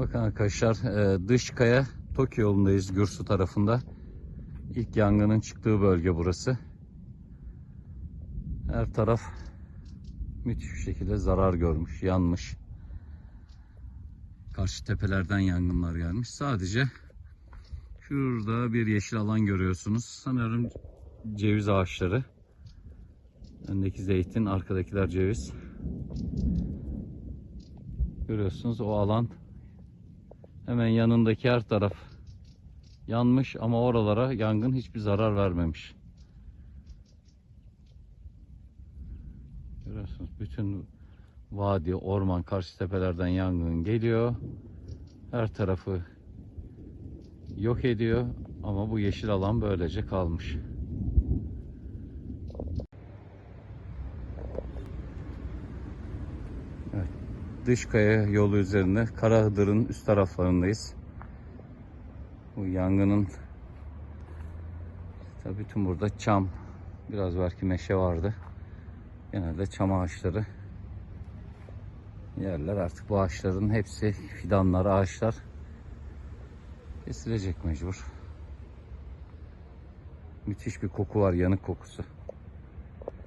Bakın arkadaşlar e, dış kaya Tokyo yolundayız Gürsu tarafında. İlk yangının çıktığı bölge burası. Her taraf müthiş bir şekilde zarar görmüş, yanmış. Karşı tepelerden yangınlar gelmiş. Sadece şurada bir yeşil alan görüyorsunuz. Sanırım ceviz ağaçları. Öndeki zeytin, arkadakiler ceviz. Görüyorsunuz o alan hemen yanındaki her taraf yanmış ama oralara yangın hiçbir zarar vermemiş. Görüyorsunuz bütün vadi, orman, karşı tepelerden yangın geliyor. Her tarafı yok ediyor ama bu yeşil alan böylece kalmış. Dışkaya yolu üzerinde Karahıdır'ın üst taraflarındayız. Bu yangının tabii bütün burada çam, biraz belki meşe vardı. Genelde çam ağaçları yerler. Artık bu ağaçların hepsi fidanlar, ağaçlar kesilecek mecbur. Müthiş bir koku var, yanık kokusu.